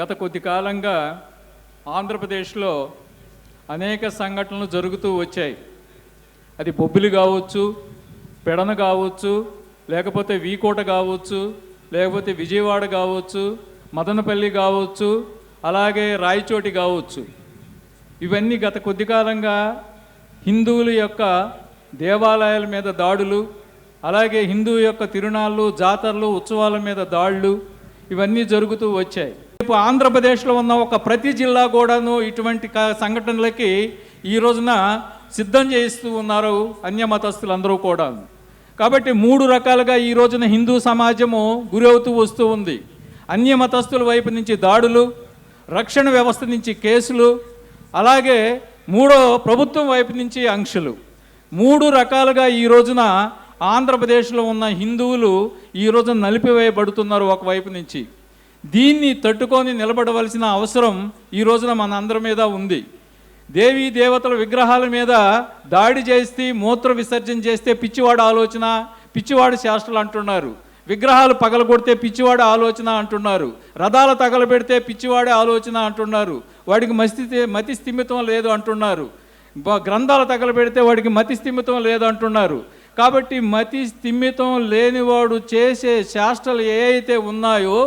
గత కొద్ది కాలంగా ఆంధ్రప్రదేశ్లో అనేక సంఘటనలు జరుగుతూ వచ్చాయి. అది బొబ్బిలి కావచ్చు పెడన కావచ్చు లేకపోతే వీకోట కావచ్చు లేకపోతే విజయవాడ కావచ్చు మదనపల్లి కావచ్చు అలాగే రాయచోటి కావచ్చు. ఇవన్నీ గత కొద్ది కాలంగా హిందువుల యొక్క దేవాలయాల మీద దాడులు అలాగే హిందూ యొక్క తిరునాళ్ళు జాతరలు ఉత్సవాల మీద దాడులు ఇవన్నీ జరుగుతూ వచ్చాయి. రేపు ఆంధ్రప్రదేశ్లో ఉన్న ఒక ప్రతి జిల్లా కూడాను ఇటువంటి సంఘటనలకి ఈ రోజున సిద్ధం చేయిస్తూ ఉన్నారు అన్య మతస్థులందరూ కూడా కాబట్టి మూడు రకాలుగా ఈ రోజున హిందూ సమాజము గురవుతూ వస్తూ ఉంది. అన్య మతస్థుల వైపు నుంచి దాడులు రక్షణ వ్యవస్థ నుంచి కేసులు అలాగే మూడో ప్రభుత్వం వైపు నుంచి ఆంక్షలు మూడు రకాలుగా ఈ రోజున ఆంధ్రప్రదేశ్లో ఉన్న హిందువులు ఈ రోజున నలిపివేయబడుతున్నారు ఒకవైపు నుంచి. దీన్ని తట్టుకొని నిలబడవలసిన అవసరం ఈ రోజున మన అందరి మీద ఉంది. దేవీ దేవతల విగ్రహాల మీద దాడి చేస్తే మూత్ర విసర్జన చేస్తే పిచ్చివాడు ఆలోచన పిచ్చివాడు శాస్త్రాలు అంటున్నారు. విగ్రహాలు పగలగొడితే పిచ్చివాడు ఆలోచన అంటున్నారు. రథాలు తగలబెడితే పిచ్చివాడే ఆలోచన అంటున్నారు. వాడికి మస్తి మతి స్థిమితం లేదు అంటున్నారు. గ్రంథాలు తగలబెడితే వాడికి మతి స్థిమితం లేదు అంటున్నారు. కాబట్టి మతి స్థిమితం లేనివాడు చేసే శాస్త్రాలు ఏ అయితే ఉన్నాయో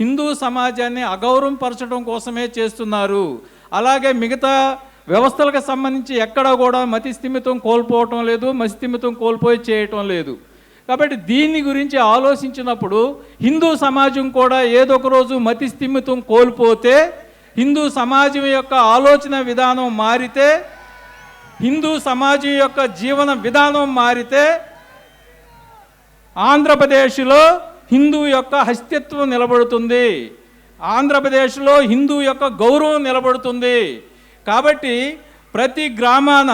హిందూ సమాజాన్ని అగౌరవపరచడం కోసమే చేస్తున్నారు. అలాగే మిగతా వ్యవస్థలకు సంబంధించి ఎక్కడా కూడా మతి స్థిమితం కోల్పోవటం లేదు మతిస్థిమితం కోల్పోయి చేయటం లేదు. కాబట్టి దీన్ని గురించి ఆలోచించినప్పుడు హిందూ సమాజం కూడా ఏదో ఒక రోజు మతి స్థిమితం కోల్పోతే హిందూ సమాజం యొక్క ఆలోచన విధానం మారితే హిందూ సమాజం యొక్క జీవన విధానం మారితే ఆంధ్రప్రదేశ్లో హిందూ యొక్క అస్తిత్వం నిలబడుతుంది. ఆంధ్రప్రదేశ్లో హిందూ యొక్క గౌరవం నిలబడుతుంది. కాబట్టి ప్రతి గ్రామాన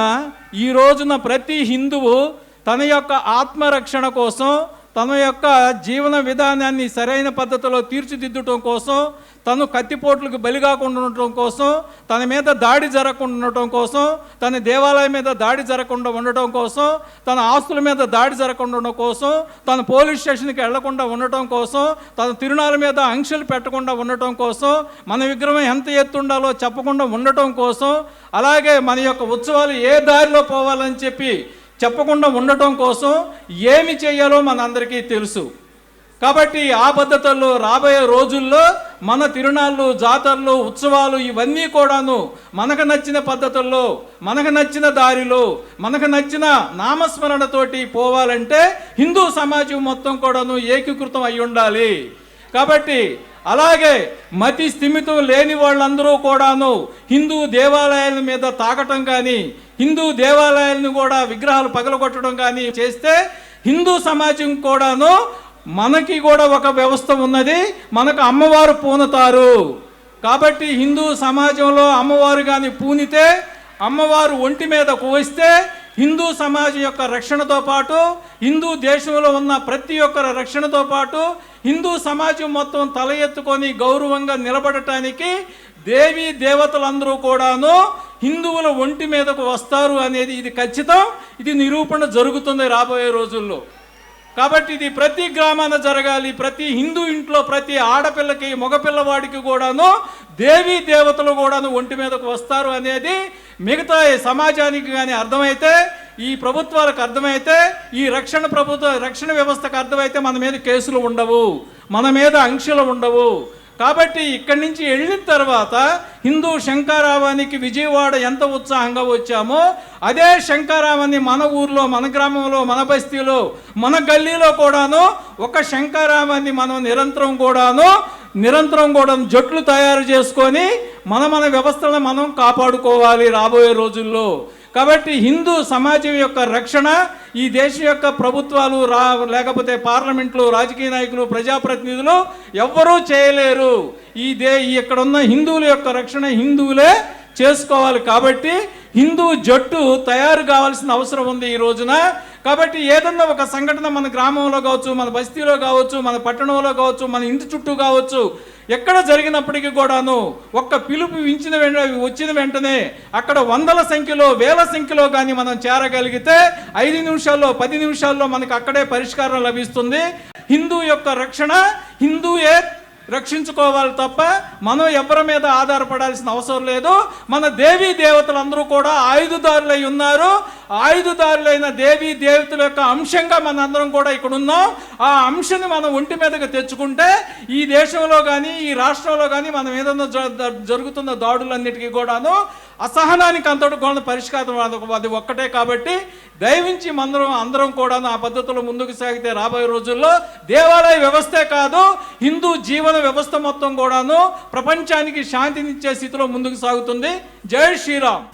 ఈ రోజున ప్రతి హిందువు తన యొక్క ఆత్మరక్షణ కోసం తన యొక్క జీవన విధానాన్ని సరైన పద్ధతిలో తీర్చిదిద్దటం కోసం తను కత్తిపోట్లకు బలి కాకుండా ఉండటం కోసం తన మీద దాడి జరగకుండా ఉండటం కోసం తన దేవాలయం మీద దాడి జరగకుండా ఉండటం కోసం తన ఆస్తుల మీద దాడి జరగకుండా ఉండటం కోసం తన పోలీస్ స్టేషన్కి వెళ్ళకుండా ఉండటం కోసం తన తిరునాళ్ళ మీద ఆంక్షలు పెట్టకుండా ఉండటం కోసం మన విగ్రహం ఎంత ఎత్తు ఉండాలో చెప్పకుండా ఉండటం కోసం అలాగే మన యొక్క ఉత్సవాలు ఏ దారిలో పోవాలని చెప్పి చెప్పకుండా ఉండటం కోసం ఏమి చేయాలో మనందరికీ తెలుసు. కాబట్టి ఆ పద్ధతుల్లో రాబోయే రోజుల్లో మన తిరునాళ్ళు జాతరలు ఉత్సవాలు ఇవన్నీ కూడాను మనకు నచ్చిన పద్ధతుల్లో మనకు నచ్చిన దారిలో మనకు నచ్చిన నామస్మరణతోటి పోవాలంటే హిందూ సమాజం మొత్తం కూడాను ఏకీకృతం అయి ఉండాలి. కాబట్టి అలాగే మతి స్థిమితం లేని వాళ్ళందరూ కూడాను హిందూ దేవాలయాల మీద తాకటం కానీ హిందూ దేవాలయాలను కూడా విగ్రహాలు పగలగొట్టడం కానీ చేస్తే హిందూ సమాజం కూడాను మనకి కూడా ఒక వ్యవస్థ ఉన్నది మనకు అమ్మవారు పూనుతారు. కాబట్టి హిందూ సమాజంలో అమ్మవారు కానీ పూనితే అమ్మవారు ఒంటి మీద కోస్తే హిందూ సమాజం యొక్క రక్షణతో పాటు హిందూ దేశంలో ఉన్న ప్రతి ఒక్కరి రక్షణతో పాటు హిందూ సమాజం మొత్తం తల ఎత్తుకొని గౌరవంగా నిలబడటానికి దేవీ దేవతలందరూ కూడాను హిందువుల ఒంటి మీదకు వస్తారు అనేది ఇది ఖచ్చితం. ఇది నిరూపణ జరుగుతుంది రాబోయే రోజుల్లో. కాబట్టి ఇది ప్రతి గ్రామాన జరగాలి. ప్రతి హిందూ ఇంట్లో ప్రతి ఆడపిల్లకి మగపిల్లవాడికి కూడాను దేవీ దేవతలు కూడాను ఒంటి మీదకు వస్తారు అనేది మిగతా ఈ సమాజానికి కానీ అర్థమైతే ఈ ప్రభుత్వాలకు అర్థమైతే ఈ రక్షణ ప్రభుత్వ రక్షణ వ్యవస్థకు అర్థమైతే మన మీద కేసులు ఉండవు. మన మీద ఆంక్షలు ఉండవు. కాబట్టి ఇక్కడి నుంచి వెళ్ళిన తర్వాత హిందూ శంకారావానికి విజయవాడ ఎంత ఉత్సాహంగా వచ్చామో అదే శంకారావాన్ని మన ఊర్లో మన గ్రామంలో మన బస్తీలో మన గల్లీలో కూడాను ఒక శంకారావాన్ని మనం నిరంతరం కూడాను నిరంతరం కూడా జట్లు తయారు చేసుకొని మన మన వ్యవస్థలను మనం కాపాడుకోవాలి రాబోయే రోజుల్లో. కాబట్టి హిందూ సమాజం యొక్క రక్షణ ఈ దేశం యొక్క ప్రభుత్వాలు రా లేకపోతే పార్లమెంట్లు రాజకీయ నాయకులు ప్రజాప్రతినిధులు ఎవ్వరూ చేయలేరు. ఈ దే ఇక్కడ ఉన్న హిందువుల యొక్క రక్షణ హిందువులే చేసుకోవాలి కాబట్టి హిందూ జట్టు తయారు కావాల్సిన అవసరం ఉంది ఈ రోజున. కాబట్టి ఏదన్నా ఒక సంఘటన మన గ్రామంలో కావచ్చు మన బస్తీలో కావచ్చు మన పట్టణంలో కావచ్చు మన ఇంటి చుట్టూ కావచ్చు ఎక్కడ జరిగినప్పటికీ కూడాను ఒక్క పిలుపు ఇచ్చిన వెంట వచ్చిన వెంటనే అక్కడ వందల సంఖ్యలో వేల సంఖ్యలో కానీ మనం చేరగలిగితే ఐదు నిమిషాల్లో పది నిమిషాల్లో మనకు అక్కడే పరిష్కారం లభిస్తుంది. హిందూ యొక్క రక్షణ హిందూయే రక్షించుకోవాలి తప్ప మనం ఎవరి మీద ఆధారపడాల్సిన అవసరం లేదు. మన దేవీ దేవతలందరూ కూడా ఆయుధదారులై ఉన్నారు. ఆయుధదారులైన దేవీ దేవతల యొక్క అంశంగా మనందరం కూడా ఇక్కడ ఉన్నాం ఆ అంశాన్ని మనం ఒంటి మీదకి తెచ్చుకుంటే ఈ దేశంలో కానీ ఈ రాష్ట్రంలో కానీ మనం ఏదైనా జ- జరుగుతున్న దాడులన్నిటికీ కూడాను అసహనానికి అంతటి కూడా పరిష్కారం అది- అది ఒక్కటే కాబట్టి దయవించి మందరం అందరం కూడా ఆ పద్ధతిలో ముందుకు సాగితే రాబోయే రోజుల్లో దేవాలయ వ్యవస్థే కాదు హిందూ జీవన వ్యవస్థ మొత్తం కూడాను ప్రపంచానికి శాంతినిచ్చే స్థితిలో ముందుకు సాగుతుంది. జై శ్రీరామ్.